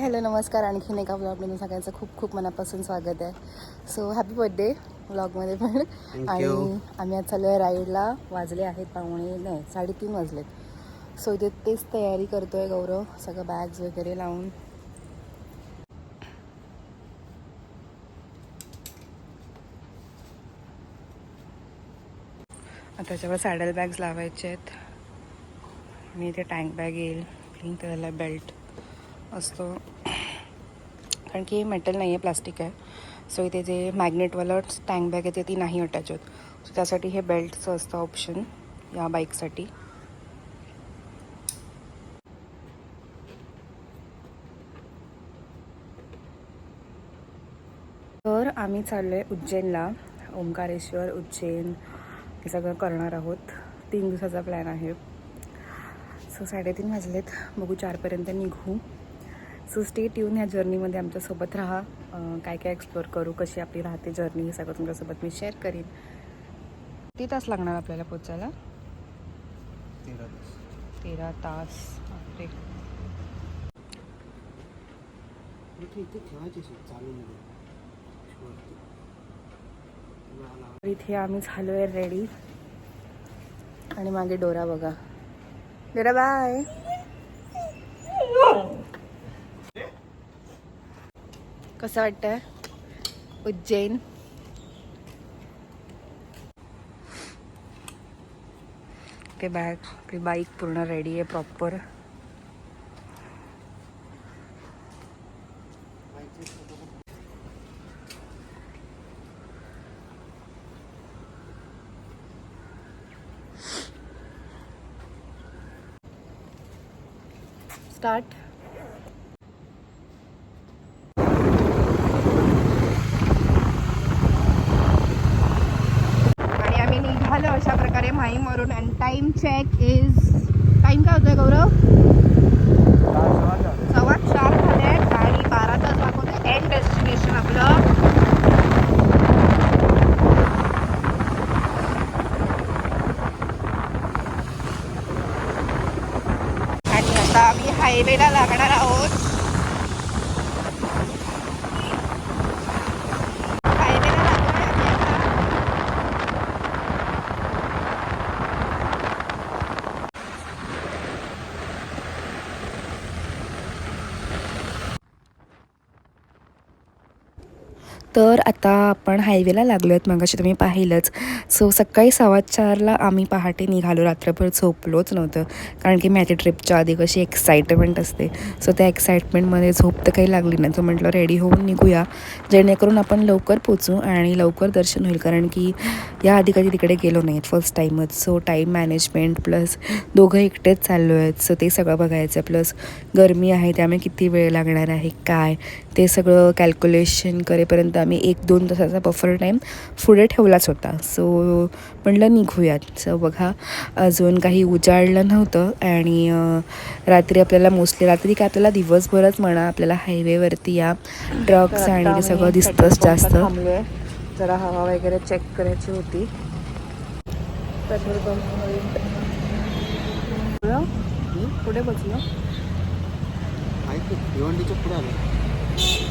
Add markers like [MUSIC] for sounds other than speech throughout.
Hello नमस्कार. आणखीन एका ब्लॉगमध्ये सगळ्यांचं खूप खूप मनापासून स्वागत आहे. सो हॅपी बर्थडे ब्लॉगमध्ये पण. आणि आम्ही आज चाललो आहे राईडला. वाजले आहेत पावणे नाही साडेतीन वाजलेत. सो इथे तेच तयारी करतो आहे गौरव. सगळं बॅग्स वगैरे लावून. आता त्याच्यावर सॅडल बॅग्स लावायचे आहेत. आणि इथे टँक बॅग येईल. पिंक कलरला बेल्ट असतो कारण की मेटल नाही आहे प्लास्टिक आहे. सो इथे जे मॅग्नेटवालं टँक बॅग आहे ते ती नाही अटॅच होत. सो त्यासाठी हे बेल्टचं असतं ऑप्शन या बाईकसाठी तर आम्ही चाललो आहे उज्जैनला. ओंकारेश्वर उज्जैन हे सगळं करणार आहोत. तीन दिवसाचा प्लॅन आहे. सो साडेतीन वाजलेत. बघू चारपर्यंत निघू. सो स्टे ट्यून ह्या जर्नीमध्ये आमच्यासोबत राहा. काय काय एक्सप्लोअर करू कशी आपली राहते जर्नी हे सगळं तुमच्यासोबत मी शेअर करीन. किती तास लागणार आपल्याला पोचायला तेरा तास. इथे आम्ही झालो आहे रेडी आणि मागे डोरा बघा. डोरा बाय कसं वाटतंय? उज्जैन. ते बॅग आपली बाईक पूर्ण रेडी आहे प्रॉपर स्टार्ट तर आता आपण हायवेला लागलो आहेत मगाशी तुम्ही पाहिलंच. सो सकाळी सव्वा चारला आम्ही पहाटे निघालो. रात्रभर झोपलोच नव्हतं. कारण की माझ्या ट्रिपच्या आधी कशी एक्साइटमेंट असते. सो त्या एक्साइटमेंटमध्ये झोप तर काही लागली नाही. तर म्हटलं रेडी होऊन निघूया. जेणेकरून आपण लवकर पोचू आणि लवकर दर्शन होईल. कारण की या आधी कधी तिकडे गेलो नाहीत फर्स्ट टाईमच सो टाईम मॅनेजमेंट प्लस दोघं एकटेच चाललो आहेत सो ते सगळं बघायचं. प्लस गरमी आहे त्यामुळे किती वेळ लागणार आहे काय? ते सगळं कॅल्क्युलेशन करेपर्यंत आम्ही एक दोन तासाचा बफर टाईम पुढे ठेवलाच होता. सो म्हणलं निघूयात सो बघा अजून काही उजाडलं नव्हतं आणि रात्री आपल्याला मोस्टली रात्री काय आपल्याला दिवसभरच म्हणा आपल्याला हायवेवरती या ट्रक्स आणि ते सगळं दिसतंच जास्त. जरा हवा वगैरे चेक करायची होती. पेट्रोल पंप पुढे बसलो. भिवंडीच्या पुढे आलं.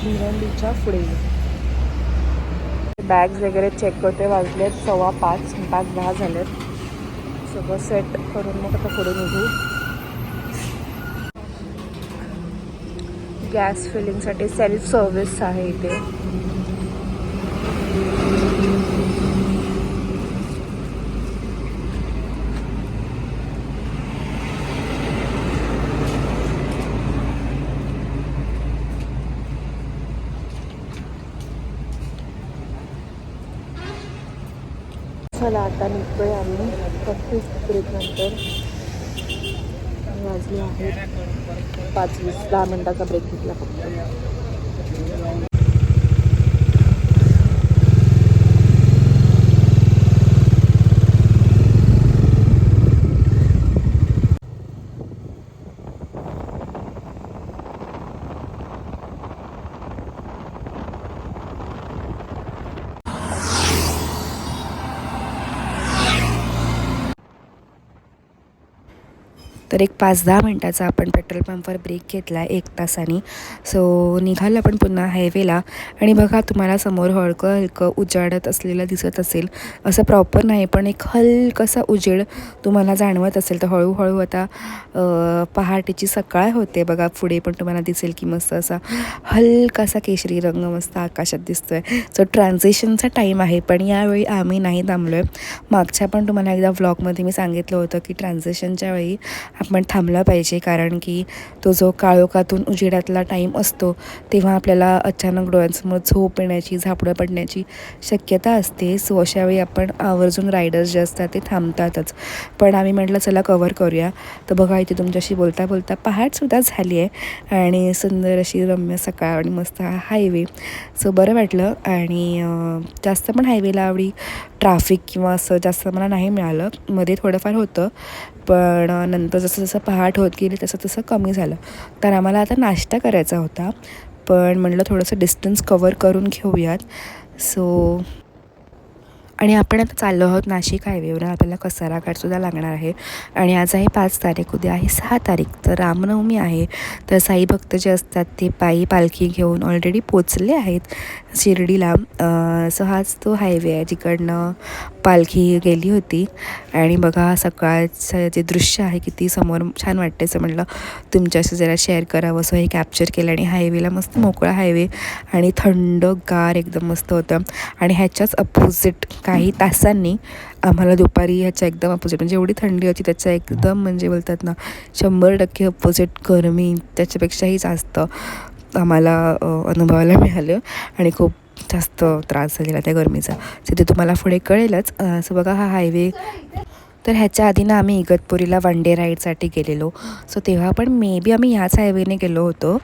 भिवंडीच्या पुढे. बॅग्स वगैरे चेक करते वाजलेत सव्वा पाच पाच दहा झालेत. सगळं सेट करून मग आता पुढे निघू. गॅस फिलिंगसाठी सेल्फ सर्विस आहे इथे. चला आता निघतोय आम्ही. पस्तीस ब्रेकनंतर वाजले आहेत. पाच वीस दहा मिनटाचा ब्रेक घेतला फक्त. तर एक पाच दहा मिनटाचा आपण पेट्रोल पंपवर ब्रेक घेतला एक तासाने. सो निघालं आपण पुन्हा हायवेला आणि बघा तुम्हाला समोर हळकं हलकं उजाडत असलेलं दिसत असेल. असं प्रॉपर नाही पण एक हलकसा उजेड तुम्हाला जाणवत असेल. तर हळूहळू आता पहाटेची सकाळ होते. बघा पुढे पण तुम्हाला दिसेल की मस्त असा हलकासा केशरी रंग मस्त आकाशात दिसतो आहे सो ट्रान्झेशनचा टाईम आहे पण यावेळी आम्ही नाही थांबलो आहे मागच्या पण तुम्हाला एकदा व्लॉगमध्ये मी सांगितलं होतं की ट्रान्झेशनच्या वेळी आपण थांबला पाहिजे. कारण की तो जो काळोखातून उजेडातला टाईम असतो तेव्हा आपल्याला अचानक डोळ्यांसमोर झोप येण्याची झापडं पडण्याची शक्यता असते. सो अशावेळी आपण आवर्जून रायडर्स जे असतात ते थांबतातच. पण आम्ही म्हटलं चला कवर करूया. तर बघा इथे तुमच्याशी बोलता बोलता पहाटसुद्धा झाली आहे. आणि सुंदर अशी रम्य सकाळ आणि मस्त हायवे सो बरं वाटलं. आणि जास्त पण हायवेला आवडी ट्राफिक किंवा असं जास्त मला नाही मिळालं. मध्ये थोडंफार होतं. पण नंतर जसं जसं पहाट होत गेली तसं तसं कमी झालं. तर आम्हाला आता नाश्ता करायचा होता. पण म्हटलं थोडंसं डिस्टन्स कवर करून घेऊयात. सो आणि आपण आता चाललो आहोत नाशिक हायवेवर. आपल्याला कसारा घाटसुद्धा लागणार आहे. आणि आज आहे पाच तारीख उद्या आहे सहा तारीख. तर रामनवमी आहे. तर साई भक्त जे असतात ते पायी पालखी घेऊन ऑलरेडी पोचले आहेत. शिर्डीला. सो हाच तो हायवे आहे जिकडनं पालखी गेली होती. आणि बघा सकाळचं जे दृश्य आहे किती समोर छान वाटते असं म्हटलं तुमच्याशी जरा शेअर करावं. असं हे कॅप्चर केलं आणि हायवेला मस्त मोकळा हायवे आणि थंडगार एकदम मस्त होतं. आणि ह्याच्याच अपोजिट काही तासांनी आम्हाला दुपारी ह्याच्या एकदम अपोजिट म्हणजे एवढी थंडी होती त्याच्या एकदम म्हणजे बोलतात ना शंभर टक्के अपोजिट गरमी त्याच्यापेक्षाही जास्त आम्हाला अनुभवायला मिळालं आणि खूप जास्त त्रास झालेला त्या गरमीचा. सो ते तुम्हाला पुढे कळेलच असं बघा हा हायवे तर ह्याच्या आधी ना आम्ही इगतपुरीला वन डे राईडसाठी गेलेलो. सो तेव्हा पण मे बी आम्ही ह्याच हायवेने गेलो होतो.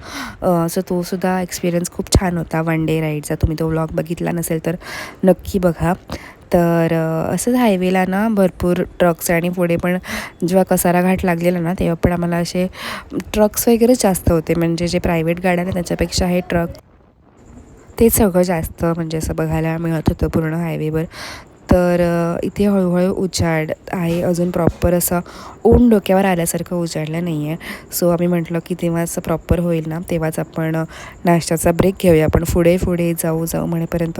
सो तोसुद्धा एक्सपिरियन्स खूप छान होता वन डे राईडचा तुम्ही तो व्लॉग बघितला नसेल तर नक्की बघा. तर असंच हायवेला ना भरपूर ट्रक्स आणि पुढे पण जेव्हा कसारा घाट लागलेला ना तेव्हा पण आम्हाला असे ट्रक्स वगैरे जास्त होते. म्हणजे जे प्रायव्हेट गाड्या आहेत त्याच्यापेक्षा हे ट्रक ते सगळं जास्त म्हणजे असं बघायला मिळत होतं पूर्ण हायवेवर तर इथे हळूहळू उजाड आहे. अजून प्रॉपर असं ऊन डोक्यावर आल्यासारखं उजाडलं नाही आहे सो आम्ही म्हटलं की तेव्हा असं प्रॉपर होईल ना तेव्हाच आपण नाश्त्याचा ब्रेक घेऊया. आपण पुढे पुढे जाऊ जाऊ म्हणेपर्यंत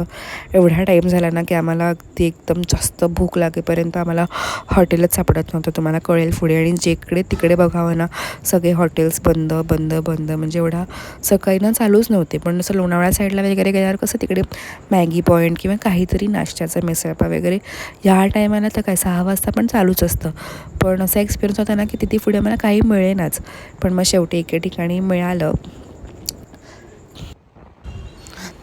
एवढा टाईम झाला ना की आम्हाला ती एकदम जास्त भूक लागेपर्यंत आम्हाला हॉटेलच सापडत नव्हतं. तुम्हाला कळेल पुढे आणि जिकडे तिकडे बघावं ना सगळे हॉटेल्स बंद बंद बंद. म्हणजे एवढा सकाळी ना चालूच नव्हते. पण असं लोणावळा साईडला वगैरे गेल्यावर कसं तिकडे मॅगी पॉईंट किंवा काहीतरी नाश्त्याचा मिसळपा वगैरे. ह्या टायमाला तर काय सहा वाजता पण चालूच असतं. पण असा एक्सपिरियन्स होता ना की तिथे पुढे मला काही मिळेनाच. पण मग शेवटी एके ठिकाणी मिळालं.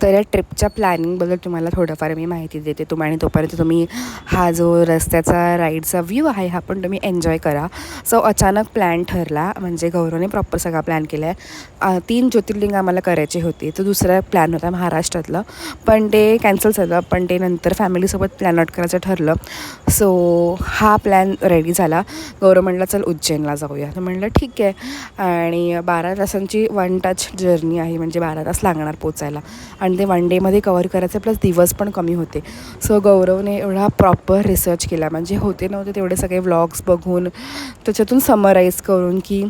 तर या ट्रिपच्या प्लॅनिंगबद्दल तुम्हाला थोडंफार मी माहिती देते. तुम्हा आणि तोपर्यंत तुम्ही हा जो रस्त्याचा राईडचा व्ह्यू आहे हा पण तुम्ही एन्जॉय करा. सो अचानक प्लॅन ठरला म्हणजे गौरवने प्रॉपर सगळा प्लॅन केला आहे तीन ज्योतिर्लिंग आम्हाला करायचे होते. तर दुसरा प्लॅन होता महाराष्ट्रातलं. पण ते कॅन्सल झालं पण ते नंतर फॅमिलीसोबत प्लॅन आउट करायचं ठरलं. सो हा प्लॅन रेडी झाला. गौरव म्हणला चल उज्जैनला जाऊया. तर म्हणलं ठीक आहे. आणि बारा तासांची वन टच जर्नी आहे म्हणजे बारा तास लागणार पोचायला. आणि ते वन डेमध्ये कवर करायचे प्लस दिवस पण कमी होते. सो गौरवने एवढा प्रॉपर रिसर्च केला. म्हणजे होते नव्हते तेवढे सगळे व्लॉग्स बघून त्याच्यातून समराईज करून की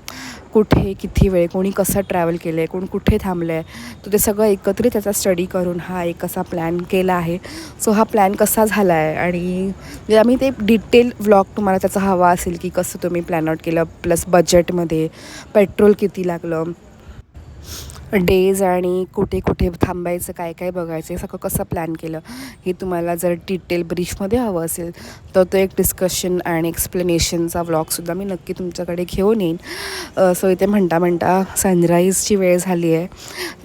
कुठे किती वेळ कोणी कसं ट्रॅव्हल केलं आहे कोण कुठे थांबलं आहे तर ते सगळं एकत्रित त्याचा स्टडी करून हा एक असा प्लॅन केला आहे. सो हा प्लॅन कसा झाला आहे आणि म्हणजे आम्ही ते डिटेल व्लॉग तुम्हाला त्याचा हवा असेल की कसं तुम्ही प्लॅन आउट केलं प्लस बजेटमध्ये पेट्रोल किती लागलं. डेज आणि कुठे कुठे थांबायचं काय काय बघायचं हे सगळं कसं प्लॅन केलं हे तुम्हाला जर डिटेल ब्रीफमध्ये हवं असेल तर तो एक डिस्कशन आणि एक्सप्लेनेशनचा व्लॉगसुद्धा मी नक्की तुमच्याकडे घेऊन येईन. सो इथे म्हणता म्हणता सनराईजची वेळ झाली आहे.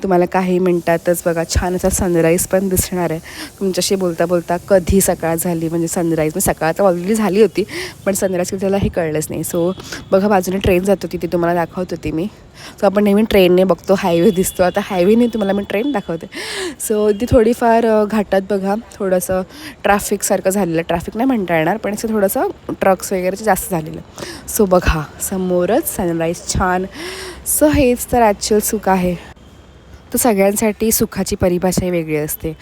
तुम्हाला काही मिनटातच बघा छान असा सनराईज पण दिसणार आहे. तुमच्याशी बोलता बोलता कधी सकाळ झाली म्हणजे सनराईज म्हणजे सकाळ तर ऑलरेडी झाली होती पण सनराईज कधी झाला हे कळलंच नाही. सो बघा बाजूने ट्रेन जात होती ती तुम्हाला दाखवत होती मी. सो आपण नेहमी ट्रेनने बघतो हायवे दिसतो. आता हायवेने तुम्हाला मी ट्रेन दाखवते. सो ती थोडीफार घाटात बघा. थोडंसं ट्रॅफिकसारखं झालेलं. ट्रॅफिक नाही म्हणता येणार पण असं थोडंसं ट्रक्स वगैरे जास्त झालेलं. सो बघा. समोरच सनराईज छान. सो हेच तर ॲक्च्युअल सुख आहे. तर सगळ्यांसाठी सुखाची परिभाषा ही वेगळी असते.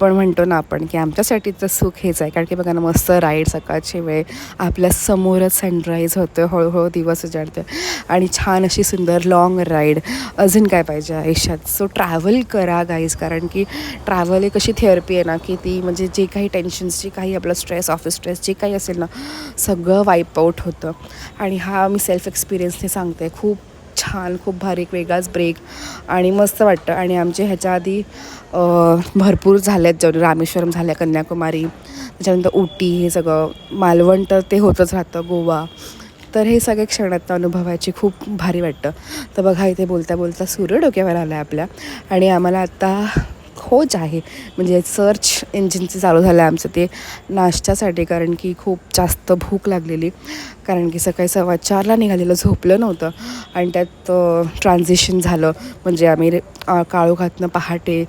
पण म्हणतो ना आपण की आमच्यासाठीचं सुख हेच आहे. कारण की बघा ना मस्त राईड सकाळची वेळ आपल्या समोरच सनराईज होतं हळूहळू दिवस उजाडतं आणि छान अशी सुंदर लाँग राईड अजून काय पाहिजे आयुष्यात? सो ट्रॅव्हल करा गाईज कारण की ट्रॅव्हल एक अशी थेरपी आहे ना की ती म्हणजे जे काही टेन्शन्स जे काही आपलं स्ट्रेस ऑफिस स्ट्रेस जे काही असेल ना सगळं वाईप आऊट होतं. आणि हा मी सेल्फ एक्सपिरियन्सने सांगते. खूप छान खूप भारी एक वेगळाच ब्रेक आणि मस्त वाटतं. आणि आमचे ह्याच्या आधी भरपूर झाल्यात जाऊन रामेश्वरम झाल्या कन्याकुमारी त्याच्यानंतर उटी हे सगळं. मालवण तर ते होतच राहतं गोवा. तर हे सगळे क्षण आता अनुभवायची खूप भारी वाटतं. तर बघा इथे बोलता बोलता सूर्य डोक्यावर आला आहे आपल्या. आणि आम्हाला आता खोज आहे. म्हणजे सर्च इंजिनचं चालू झालं आहे आमचं ते नाश्त्यासाठी कारण की खूप जास्त भूक लागलेली. कारण की सकाळी सव्वा चारला निघालेलं झोपलं नव्हतं. आणि त्यात ट्रान्झिशन झालं. म्हणजे आम्ही रे- काळोखातनं पहाटे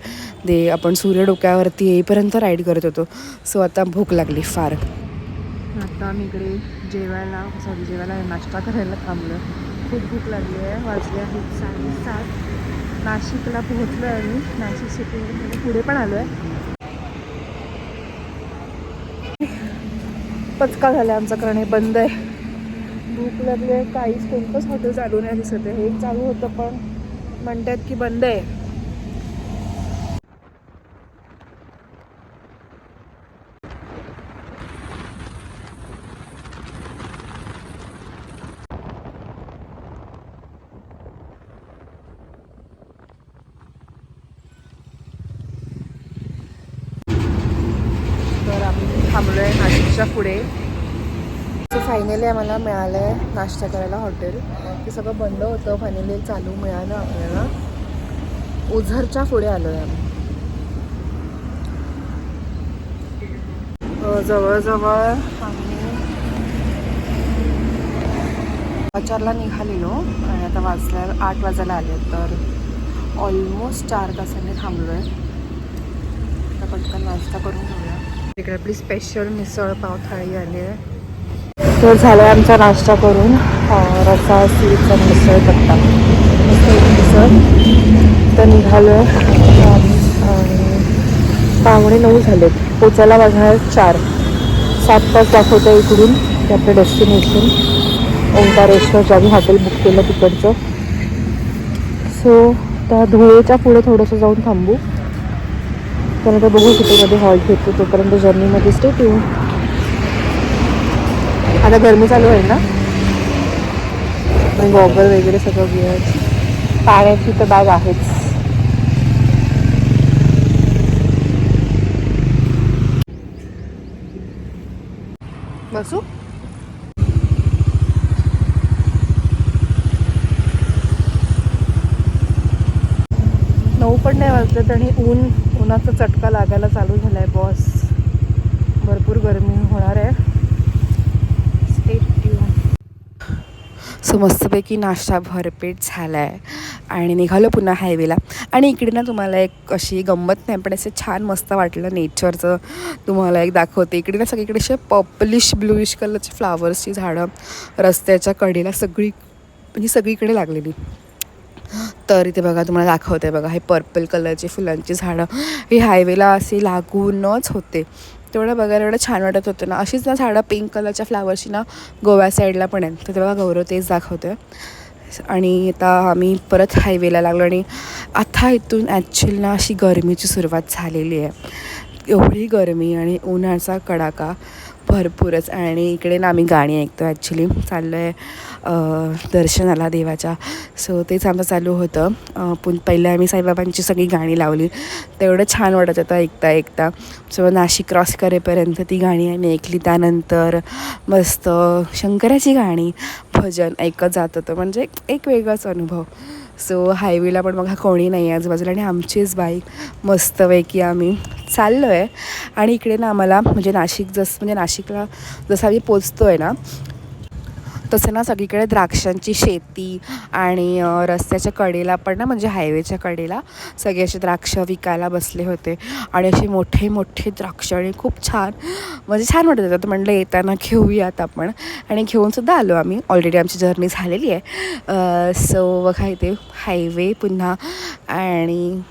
दे आपण सूर्य डोक्यावरती येईपर्यंत राईड करत होतो. सो आता भूक लागली फार. आता आम्ही इकडे जेवायला सॉरी जेवायला नाश्ता करायला थांबलो खूप भूक लागली आहे. वाजले आहेत साडेसात. नाशिकला पोहोचलो आहे आम्ही नाशिक सिटीमध्ये पुढे पण आलो आहे पचका झाला आहे आमचा कारण हे बंद आहे. भूक लागली आहे काहीच कोणतंच हॉटेल चालू नाही दिसत आहे. हे एक चालू होतं पण म्हणतात की बंद आहे तर आम्ही थांबलो आहे पुढे. सो फायनली आम्हाला मिळालं आहे नाश्ता करायला हॉटेल ते सगळं बंद होतं फायनली चालू मिळालं आपल्याला. ओझरच्या पुढे आलो आहे आम्ही जवळजवळ आम्ही चारला निघालेलो आणि आता वाजल्या आठ वाजायला आले तर ऑलमोस्ट चार तासांनी थांबलो आहे आता पटकन नाश्ता करून इकडे आपली स्पेशल मिसळ पाव थाळी आली आहे. तर झालं आहे आमचा नाश्ता करून रसा सीचा मिसळ पत्ता. मिसळ तर निघालो आहे पावणे नऊ झालेत. पोचायला वाजणार चार. सात तास दाखवतं इकडून ते आपलं डेस्टिनेशन ओंकारेश्वर जे आम्ही हॉटेल बुक केलं तिकडचं. सो त्या धुळेच्या पुढे थोडंसं जाऊन थांबू. त्यानंतर बघू सिटीमध्ये हॉल्ट घेतो तोपर्यंत जर्नीमध्ये स्टेट येऊ आता गरमी चालू आहे ना? गॉगल वगैरे सगळं गिअर पाण्याची तर बॅग आहेच. बसू? नऊ पण नाही वाजत आणि ऊन उन्हाचा चटका लागायला चालू झाला आहे बॉस भरपूर गरमी होणार आहे. सो मस्तपैकी नाश्ता भरपेट झाला आहे आणि निघालो पुन्हा हायवेला आणि इकडे ना तुम्हाला एक अशी गंमत नाही पण असं छान मस्त वाटलं नेचरचं तुम्हाला एक दाखवते. इकडे ना सगळीकडे असे पर्पलिश ब्लूइश कलरची फ्लावर्सची झाडं रस्त्याच्या कडेला सगळी म्हणजे सगळीकडे लागलेली. तर इथे बघा तुम्हाला दाखवते बघा हे पर्पल कलरची फुलांची झाडं. हे हायवेला असे लागूनच होते. तेवढं बघायला एवढं छान वाटत होतं ना. अशीच ना झाडं पिंक कलरच्या फ्लावरची ना गोव्या साईडला पण आहेत. तर तेव्हा गौरव तेच दाखवते आणि आता आम्ही परत हायवेला लागलो आणि आता इथून ॲक्च्युअली ना अशी गरमीची सुरुवात झालेली आहे. एवढी गरमी आणि उन्हाचा कडाका. भरपूरच. आणि इकडे ना आम्ही गाणी ऐकतो ॲक्च्युली चाललो आहे दर्शनाला देवाच्या. सो तेच आमचं चालू होतं. पुन पहिलं आम्ही साईबाबांची सगळी गाणी लावली. तेवढं छान वाटत होतं ऐकता ऐकता. सो नाशिक क्रॉस करेपर्यंत ती गाणी आम्ही ऐकली. त्यानंतर मस्त शंकराची गाणी भजन ऐकत जात होतं. म्हणजे एक वेगळाच अनुभव. सो हायवेला पण बघा कोणी नाही आहे आजूबाजूला आणि आमचीच बाईक मस्तपैकी आम्ही चाललो आहे आणि इकडे ना आम्हाला म्हणजे नाशिक जसं म्हणजे नाशिकला जसं आम्ही पोचतो आहे ना तसं ना सगळीकडे द्राक्षांची शेती आणि रस्त्याच्या कडेला पण ना म्हणजे हायवेच्या कडेला सगळे असे द्राक्ष विकायला बसले होते. आणि असे मोठे मोठे द्राक्ष आणि खूप छान म्हणजे छान वाटत होतं. तर म्हणलं येताना घेऊयात आपण. आणि घेऊनसुद्धा आलो आम्ही. ऑलरेडी आमची जर्नी झालेली आहे. सो बघा इथे हायवे पुन्हा आणि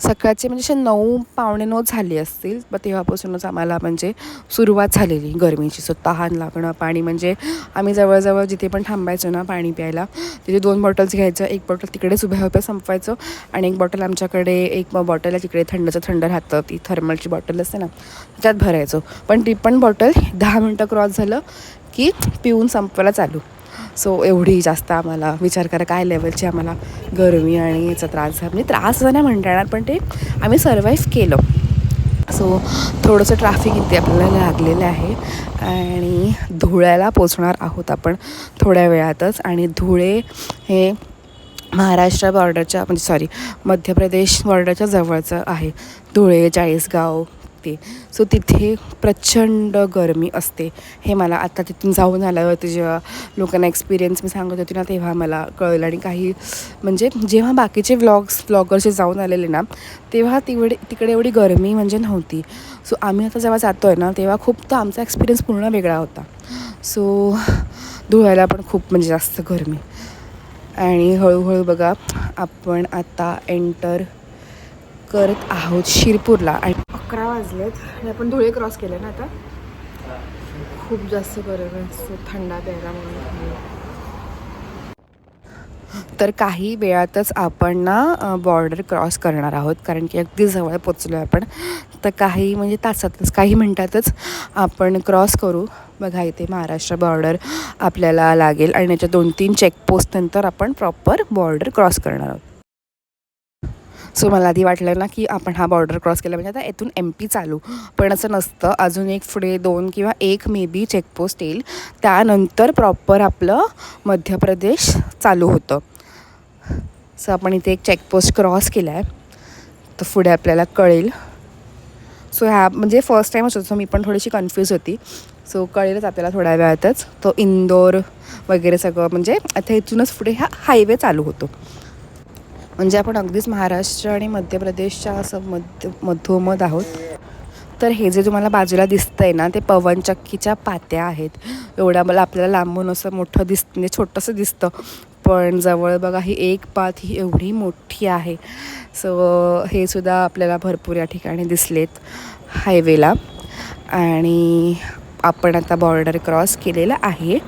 सकाळचे म्हणजे असे नऊ पावणे नऊ झाले असतील मग तेव्हापासूनच आम्हाला म्हणजे सुरुवात झालेली गरमीची. सो तहान लागणं पाणी म्हणजे आम्ही जवळजवळ जिथे पण थांबायचो ना पाणी प्यायला तिथे दोन बॉटल्स घ्यायचं एक बॉटल तिकडेच उभ्या उभ्या संपवायचं आणि एक बॉटल आमच्याकडे एक बॉटल आहे तिकडे थंडचं थंड राहतं ती थर्मलची बॉटल असते ना त्यात भरायचो. पण ती पण बॉटल दहा मिनटं क्रॉस झालं की पिऊन संपवायला चालू. सो एवढी जास्त आम्हाला विचार करा काय लेवलची आम्हाला गरमी आणि याचा त्रास झाला म्हणजे त्रास नाही म्हणता येणार पण ते आम्ही सर्वाईव्ह केलं. सो थोडंसं ट्रॅफिक इथे आपल्याला लागलेलं आहे आणि धुळ्याला पोचणार आहोत आपण थोड्या वेळातच. आणि धुळे हे महाराष्ट्र बॉर्डरच्या म्हणजे सॉरी मध्य प्रदेश बॉर्डरच्या जवळचं आहे. धुळे चाळीसगाव ते सो तिथे प्रचंड गरमी असते. हे मला आता तिथून जाऊन आल्यावरती जेव्हा लोकांना एक्सपिरियन्स मी सांगत होती ना तेव्हा मला कळलं. आणि काही म्हणजे जेव्हा बाकीचे व्लॉग्स व्लॉगर्सचे जाऊन आलेले ना तेव्हा तिकडे तिकडे एवढी गरमी म्हणजे नव्हती. सो आम्ही आता जेव्हा जातो आहे ना तेव्हा खूप तर आमचा एक्सपिरियन्स पूर्ण वेगळा होता. सो धुळ्याला पण खूप म्हणजे जास्त गरमी. आणि हळूहळू बघा आपण आता एंटर करत आहोत शिरपूरला. आणि अकरा वाजलेत. आणि आपण धुळे क्रॉस केले ना आता? खूप जास्त गरम सो थंडा प्यायला म्हणून. तर काही वेळातच आपण ना बॉर्डर क्रॉस करणार आहोत. कारण की अगदी जवळ पोचलो आहे आपण. तर काही म्हणजे तासातच काही मिनटातच आपण क्रॉस करू. बघा इथे महाराष्ट्र बॉर्डर आपल्याला लागेल. आणि याच्या दोन तीन चेकपोस्ट नंतर आपण प्रॉपर बॉर्डर क्रॉस करणार आहोत. सो मला आधी वाटलं ना की आपण हा बॉर्डर क्रॉस केला. म्हणजे आता येथून एम पी चालू. पण असं नसतं. अजून एक पुढे दोन किंवा एक मे बी चेकपोस्ट येईल. त्यानंतर प्रॉपर आपलं मध्य प्रदेश चालू होतं. सो आपण इथे एक चेकपोस्ट क्रॉस केला आहे तर पुढे आपल्याला कळेल. सो ह्या म्हणजे फर्स्ट टाईमच होतो. सो मी पण थोडीशी कन्फ्यूज होती. सो कळेलच आपल्याला थोड्या वेळातच. तो इंदोर वगैरे सगळं. म्हणजे आता इथूनच पुढे हा हायवे चालू होतो. म्हणजे आपण अगदीच महाराष्ट्र आणि मध्य प्रदेशच्या असं मध्य मधोमध आहोत. तर हे जे तुम्हाला बाजूला दिसतं आहे ना ते पवनचक्कीच्या पात्या आहेत. एवढ्या मला आपल्याला लांबून असं मोठं दिस म्हणजे छोटंसं दिसतं. पण जवळ बघा ही एक पात ही एवढी मोठी आहे. सो हे सुद्धा आपल्याला भरपूर या ठिकाणी दिसलेत हायवेला आणि आपण आता बॉर्डर क्रॉस केलेलं आहे.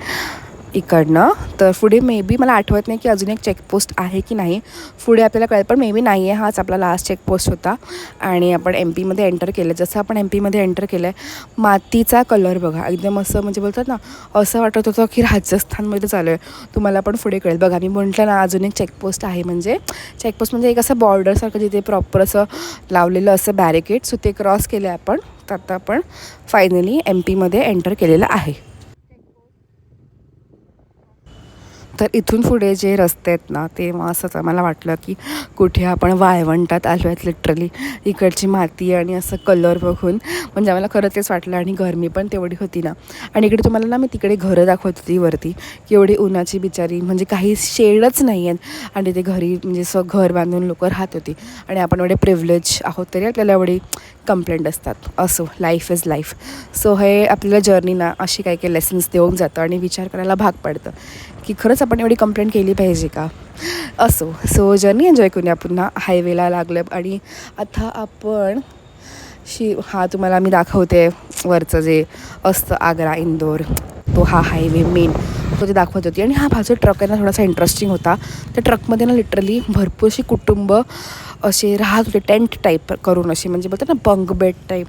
इकडनं. तर पुढे मे बी मला आठवत नाही की अजून एक चेकपोस्ट आहे की नाही. पुढे आपल्याला कळेल पण मे बी नाही आहे हाच आपला लास्ट चेकपोस्ट होता. आणि आपण एम पीमध्ये एंटर केलं. जसं आपण एम पीमध्ये एंटर केलं आहे मातीचा कलर बघा. एकदम असं म्हणजे बोलतात ना असं वाटत होतं की राजस्थानमध्ये चालू आहे तुम्हाला पण पुढे कळेल. बघा मी म्हटलं ना अजून एक चेकपोस्ट आहे म्हणजे चेकपोस्ट म्हणजे एक असं बॉर्डरसारखं जिथे प्रॉपर असं लावलेलं असं बॅरिकेड सो ते क्रॉस केले आपण. तर आता आपण फायनली एम पीमध्ये एंटर केलेलं आहे. तर इथून पुढे जे रस्ते आहेत ना तेव्हा असंच आम्हाला वाटलं की कुठे आपण वाळवंटात आलो आहेत लिटरली इकडची माती आणि असं कलर बघून. म्हणजे आम्हाला खरं तेच वाटलं आणि गरमी पण तेवढी होती ना. आणि इकडे तुम्हाला ना मी तिकडे घरं दाखवत होती वरती. की एवढी उन्हाची बिचारी म्हणजे काही शेडच नाही आहेत आणि ते घरी म्हणजे असं घर बांधून लोक राहत होती. आणि आपण एवढे प्रिव्हिलेज आहोत तरी आपल्याला एवढी कंप्लेंट असतात. असो लाईफ इज लाईफ सो हे आपल्याला जर्नी ना अशी काही काही लेसन्स देऊन जातं आणि विचार करायला भाग पडतं. की खरंच आपण एवढी कंप्लेंट केली पाहिजे का? असो सो जर्नी एन्जॉय करूया पुन्हा. हायवेला लागलं आणि आता आपण शी हा तुम्हाला मी दाखवते वरचं जे असतं आग्रा इंदोर. तो हा हायवे मेन तो ते दाखवत होती. आणि हा बाजू ट्रक आहे ना थोडासा इंटरेस्टिंग होता. त्या ट्रकमध्ये ना लिटरली भरपूरशी कुटुंब असे राहत होते. टेंट टाईप करून असे म्हणजे बोलतात ना बंग बेड टाईप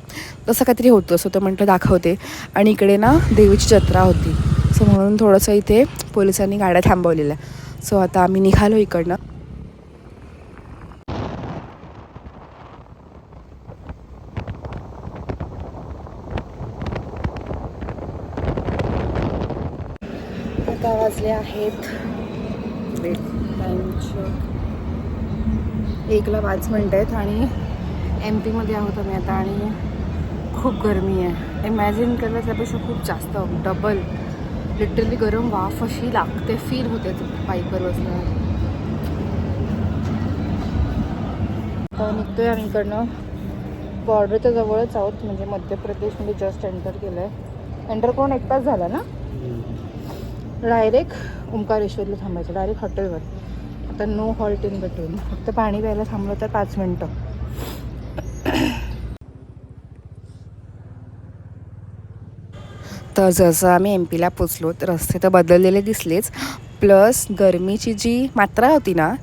तसं काहीतरी होतं. असं तर म्हटलं दाखवते. आणि इकडे ना देवीची जत्रा होती. सो म्हणून थोडंसं इथे पोलिसांनी गाड्या थांबवलेल्या. सो आता आम्ही निघालो इकडनं. आता वाजले आहेत एकला पाच मिनटं आहेत आणि एम पीमध्ये आहोत आम्ही आता आणि खूप गरमी आहे. इमॅजिन करण्याच्यापेक्षा खूप जास्त डबल लिटरली गरम वाफ अशी लागते फील होते बाईकवर बसल्यावर आता निघतोय आम्ही इकडनं. बॉर्डरच्या जवळच आहोत म्हणजे मध्य प्रदेशमध्ये जस्ट एंटर केलं आहे एंटर करून एक तास झाला ना? डायरेक्ट ओंकारेश्वरला थांबायचं डायरेक्ट हॉटेलवर आता नो हॉल्ट इन बिटवीन फक्त पाणी प्यायला थांबलं तर पाच मिनटं. तर जसं आम्ही एम पीला पोचलो तर रस्ते तर बदललेले दिसलेच. प्लस गरमीची जी मात्रा होती ना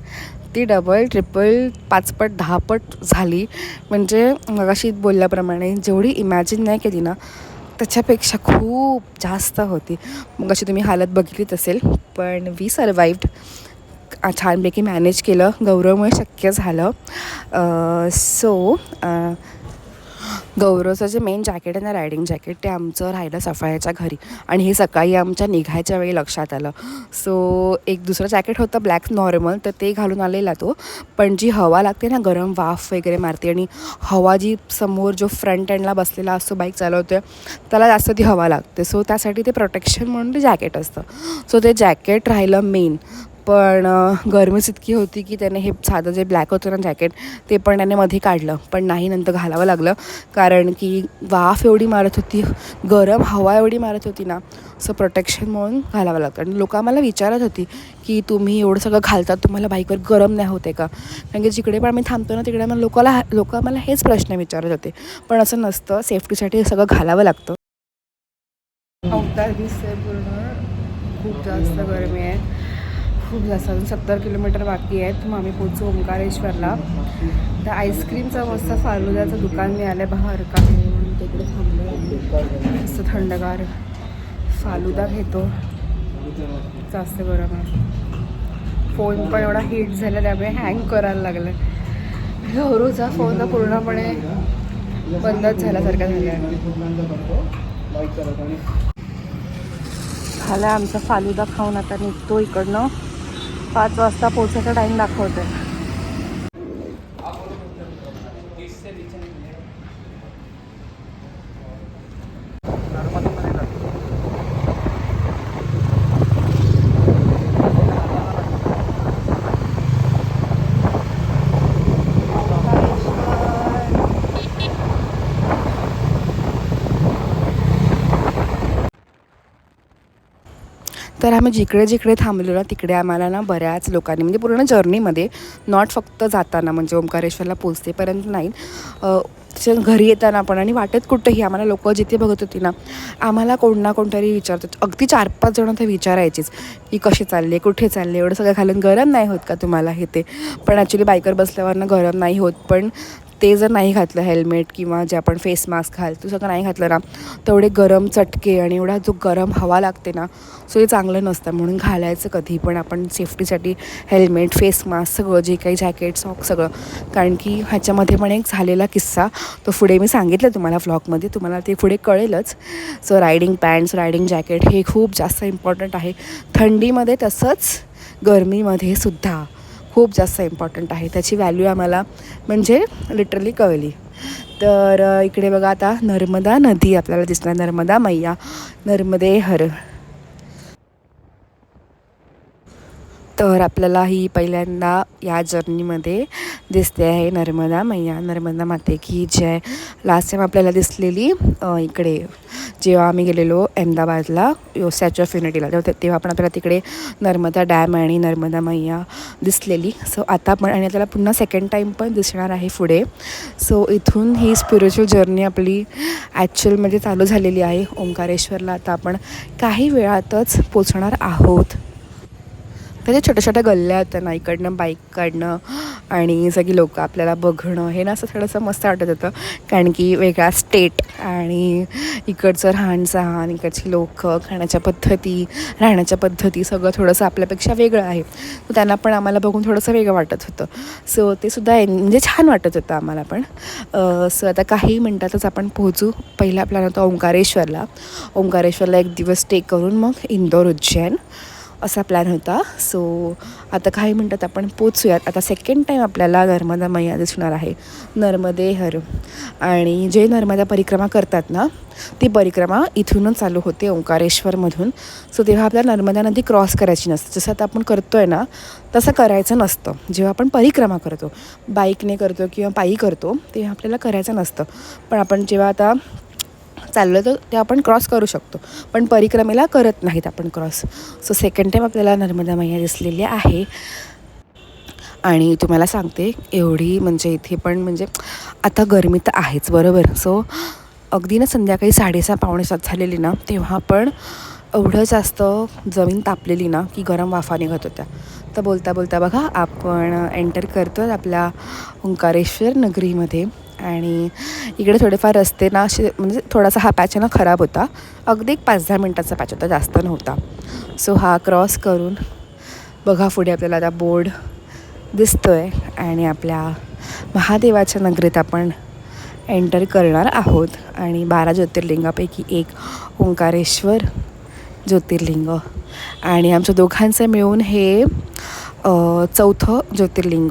ती डबल ट्रिपल पाचपट दहापट झाली. म्हणजे मगाशी बोलल्याप्रमाणे जेवढी इमॅजिन नाही केली ना त्याच्यापेक्षा खूप जास्त होती. मग अशी तुम्ही हालत बघितलीच असेल पण वी सर्वाईव्ड छानपैकी मॅनेज केलं. गौरवमुळे शक्य झालं. सो गौरवचं जे मेन जॅकेट आहे ना रायडिंग जॅकेट ते आमचं राहिलं सफाळ्याच्या घरी. आणि हे सकाळी आमच्या निघायच्या वेळी लक्षात आलं. सो एक दुसरं जॅकेट होतं ब्लॅक नॉर्मल तर ते घालून आलेला तो. पण जी हवा लागते ना गरम वाफ वगैरे मारते आणि हवा जी समोर जो फ्रंट एंडला बसलेला असतो बाईक चालवतोय त्याला जास्त ती हवा लागते. सो त्यासाठी ते प्रोटेक्शन म्हणून ते जॅकेट असतं. सो ते जॅकेट राहिलं मेन पण गरमीच इतकी होती की त्याने हे साधं जे ब्लॅक होतं ना जॅकेट ते पण त्याने मध्ये काढलं. पण नाही नंतर घालावं लागलं. कारण की वाफ एवढी मारत होती गरम हवा एवढी मारत होती ना असं प्रोटेक्शन म्हणून घालावं लागतं आणि लोक आम्हाला विचारत होती की तुम्ही एवढं सगळं घालतात तुम्हाला बाईकवर गरम नाही होते का? कारण की जिकडे पण आम्ही थांबतो ना तिकडे मग लोकाला लोक आम्हाला हेच प्रश्न विचारत होते. पण असं नसतं सेफ्टीसाठी सगळं घालावं लागतं. अवतार दिसतंय पूर्ण. खूप जास्त गरमी आहे. खूप जास्त अजून सत्तर किलोमीटर बाकी आहेत. मग आम्ही पोचू ओंकारेश्वरला. तर आईस्क्रीमचं मस्त फालुद्याचं दुकान मिळालं बाहेर का म्हणून तिकडे थांबलं मस्त थंडगार फालुदा घेतो. जास्त बरं मग फोन पण एवढा हीट झाला त्यामुळे हँग करायला लागलं. गौरवचा फोन तर पूर्णपणे बंदच झाल्यासारखा झाला आहे झाला आमचा फालुदा खाऊन आता निघतो इकडनं. पाच वाजता पोचायचा टाईम दाखवते तर आम्ही जिकडे जिकडे थांबलो ना तिकडे आम्हाला ना बऱ्याच लोकांनी म्हणजे पूर्ण जर्नीमध्ये नॉट फक्त जाताना म्हणजे ओंकारेश्वरला पोचतेपर्यंत नाही. त्याच्या घरी येताना पण आणि वाटेत कुठंही आम्हाला लोक जिथे बघत होती ना आम्हाला कोण ना कोणतरी विचारतात अगदी चार पाच जण ते विचारायचीच की कसे चालले कुठे चालले एवढं सगळं घालून गरम नाही होत का तुम्हाला हे ते? पण ॲक्च्युली बायकर बसल्यावरनं गरम नाही होत पण ते जर नाही घातलं हेल्मेट किंवा जे आपण फेस मास्क घालतो सगळं नाही घातलं ना तेवढे गरम चटके आणि एवढा जो गरम हवा लागते ना सो हे चांगलं नसतं. म्हणून घालायचं कधी पण आपण सेफ्टीसाठी हेल्मेट फेस मास्क सगळं जे काही जॅकेट सॉक सगळं. कारण की ह्याच्यामध्ये पण एक झालेला किस्सा तो पुढे मी सांगितलं तुम्हाला व्लॉगमध्ये तुम्हाला ते पुढे कळेलच. So riding pants riding jacket हे खूप जास्त इम्पॉर्टंट आहे. थंडीमध्ये तसंच गरमीमध्ये सुद्धा. खूप जास्त इम्पॉर्टंट आहे. त्याची व्हॅल्यू आम्हाला म्हणजे लिटरली कळली. तर इकडे बघा आता नर्मदा नदी आपल्याला दिसणार. नर्मदा मैया. नर्मदे हर. तर आपल्याला ही पहिल्यांदा या जर्नीमध्ये दिसते आहे नर्मदा मैया. नर्मदा माते की जय. लास्ट टाईम आपल्याला दिसलेली इकडे जेव्हा आम्ही गेलेलो अहमदाबादला स्टॅच्यू ऑफ युनिटीला तेव्हा तेव्हा आपण आपल्याला तिकडे नर्मदा डॅम आणि नर्मदा मैया दिसलेली. सो आता पण आणि आपल्याला पुन्हा सेकंड टाईम पण दिसणार आहे पुढे. सो इथून ही स्पिरिच्युअल जर्नी आपली ॲक्च्युअलमध्ये चालू झालेली आहे. ओंकारेश्वरला आता आपण काही वेळातच पोचणार आहोत. त्याच्या छोट्या छोट्या गल्ल्या होत्या ना इकडनं बाईक काढणं आणि सगळी लोकं आपल्याला बघणं. हे ना असं थोडंसं मस्त वाटत होतं. कारण की वेगळा स्टेट आणि इकडचं राहणसहान इकडची लोकं खाण्याच्या पद्धती राहण्याच्या पद्धती सगळं थोडंसं आपल्यापेक्षा वेगळं आहे. तर त्यांना पण आम्हाला बघून थोडंसं वेगळं वाटत होतं. सो ते सुद्धा म्हणजे छान वाटत होतं आम्हाला पण. सो आता काही मिनटातच आपण पोहोचू. पहिला प्लॅन होता ओंकारेश्वरला. ओंकारेश्वरला एक दिवस स्टे करून मग इंदोर उज्जैन. असा प्लॅन होता. सो आता काही मिनटात आपण पोचूयात आता सेकंड टाईम आपल्याला नर्मदा मैया दिसणार आहे. नर्मदे हर. आणि जे नर्मदा परिक्रमा करतात ना ती परिक्रमा इथूनच चालू होते ओंकारेश्वरमधून. सो तेव्हा आपल्याला नर्मदा नदी क्रॉस करायची नसते. जसं आता आपण करतो आहे ना तसं करायचं नसतं. जेव्हा आपण परिक्रमा करतो बाईकने करतो किंवा पायी करतो तेव्हा आपल्याला करायचं नसतं. पण आपण जेव्हा आता चाललं तर ते आपण क्रॉस करू शकतो. पण परिक्रमेला करत नाहीत आपण क्रॉस सो सेकंड टाईम आपल्याला नर्मदा मैया दिसलेली आहे. आणि तुम्हाला सांगते एवढी म्हणजे इथे पण म्हणजे आता गरमी तर आहेच बरोबर. सो अगदी ना संध्याकाळी साडेसहा पावणे सात झालेली ना तेव्हा पण एवढं जास्त जमीन तापलेली ना की गरम वाफा निघत होत्या. तर बोलता बोलता बघा आपण एंटर करतो आपल्या ओंकारेश्वर नगरीमध्ये. आणि इकडे थोडेफार रस्ते ना असे म्हणजे थोडासा हा पॅच ना खराब होता. अगदी एक पाच दहा मिनटाचा पॅच होता जास्त नव्हता. सो हा क्रॉस करून बघा पुढे आपल्याला आता बोर्ड दिसतो आहे आणि आपल्या महादेवाच्या नगरीत आपण एंटर करणार आहोत. आणि बारा ज्योतिर्लिंगापैकी एक ओंकारेश्वर ज्योतिर्लिंग. आणि आमच्या दोघांचं मिळून हे चौथं ज्योतिर्लिंग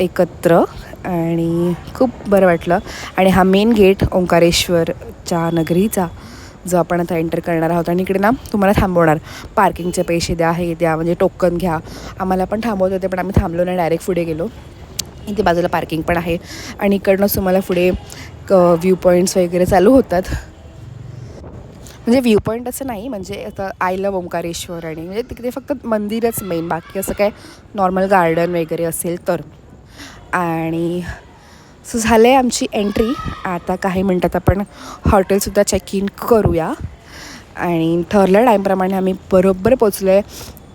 एकत्र. आणि खूप बरं वाटलं. आणि हा मेन गेट ओंकारेश्वरच्या नगरीचा जो आपण आता एंटर करणार आहोत. आणि इकडे ना तुम्हाला थांबवणार. पार्किंगचे पैसे द्या हे द्या म्हणजे टोकन घ्या. आम्हाला पण थांबवत होते पण आम्ही थांबलो नाही डायरेक्ट पुढे गेलो. इथे बाजूला पार्किंग पण आहे. आणि इकडनंच तुम्हाला पुढे व्ह्यू पॉईंट्स वगैरे चालू होतात. म्हणजे व्ह्यू पॉईंट असं नाही म्हणजे आता आय लव ओंकारेश्वर आणि म्हणजे तिकडे फक्त मंदिरच मेन बाकी असं काय नॉर्मल गार्डन वगैरे असेल तर. आणि सो झालं आहे आमची एंट्री आता काही मिनटात आपण हॉटेलसुद्धा चेक इन करूया. आणि ठरल्या टाईमप्रमाणे आम्ही बरोबर पोचलो आहे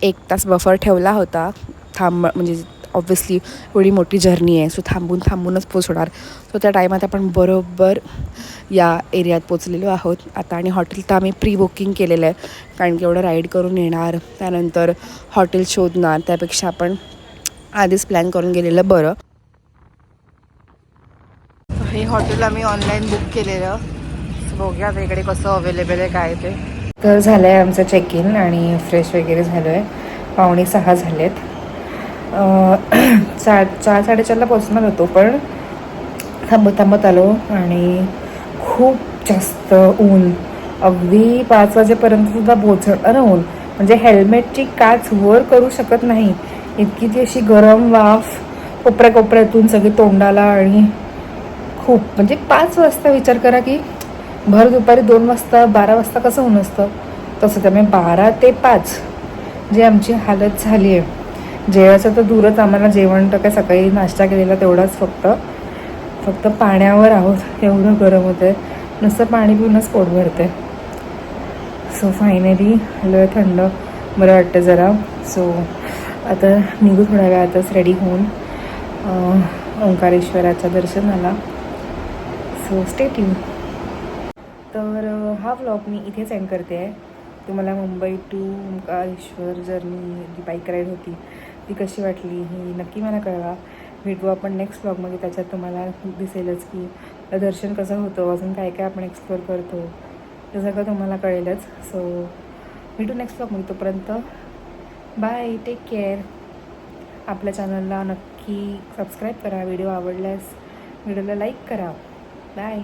एक तास बफर ठेवला होता. थांब म्हणजे ऑब्व्हियसली एवढी मोठी जर्नी आहे. सो थांबून थांबूनच पोचणार सो त्या टायमात आपण बरोबर या एरियात पोचलेलो आहोत. आता आणि हॉटेल तर आम्ही प्री बुकिंग केलेलं आहे. कारण की एवढं राईड करून येणार त्यानंतर हॉटेल शोधणार त्यापेक्षा आपण आधीच प्लॅन करून गेलेलं बरं. हे हॉटेल आम्ही ऑनलाईन बुक केलेलं. बघूया आता इकडे कसं अवेलेबल आहे काय ते. तर झालं आहे आमचं चेक इन आणि फ्रेश वगैरे झालो आहे पावणे सहा झालेत. चा [CLEARS THROAT] चार साडेचारला पोचणार होतो पण थांबत थांबत आलो आणि खूप जास्त ऊन. अगदी पाच वाजेपर्यंत सुद्धा पोचणार ऊन. म्हणजे हेल्मेटची काच वर करू शकत नाही. इतकी ती अशी गरम वाफ कोपऱ्या कोपऱ्यातून सगळी तोंडाला आणि खूप म्हणजे पाच वाजता विचार करा की भर दुपारी दोन वाजता बारा वाजता कसं ऊन असतं? तसं त्यामुळे बारा ते पाच जी आमची हालत झाली आहे. जेवायचं तर दूरच आम्हाला जेवण तर काय सकाळी नाश्ता केलेला तेवढाच फक्त. फक्त पाण्यावर आहोत एवढं गरम होतं आहे नुसतं पाणी पिऊनच पोट भरते सो फायनली आलं थंड. बरं वाटतं जरा. सो आता निघू थोड्या वेळातच रेडी होऊन. ओंकारेश्वराचं दर्शन दर्शनाला. सो स्टे तर हा व्लॉग मी इथेच एंड करते आहे. तुम्हाला मुंबई टू ओंकारेश्वर जर्नी जी बाईक राईड होती. ती कशी वाटली ही नक्की मला कळवा. भेटू आपण नेक्स्ट ब्लॉगमध्ये त्याच्यात तुम्हाला दिसेलच की दर्शन कसं होतं अजून काय काय आपण एक्सप्लोअर करतो. ते सगळं तुम्हाला कळेलच. सो भेटू नेक्स्ट ब्लॉगमध्ये तोपर्यंत बाय टेक केअर आपल्या चॅनलला नक्की सबस्क्राईब करा. व्हिडिओ आवडल्यास व्हिडिओला लाईक करा. बाय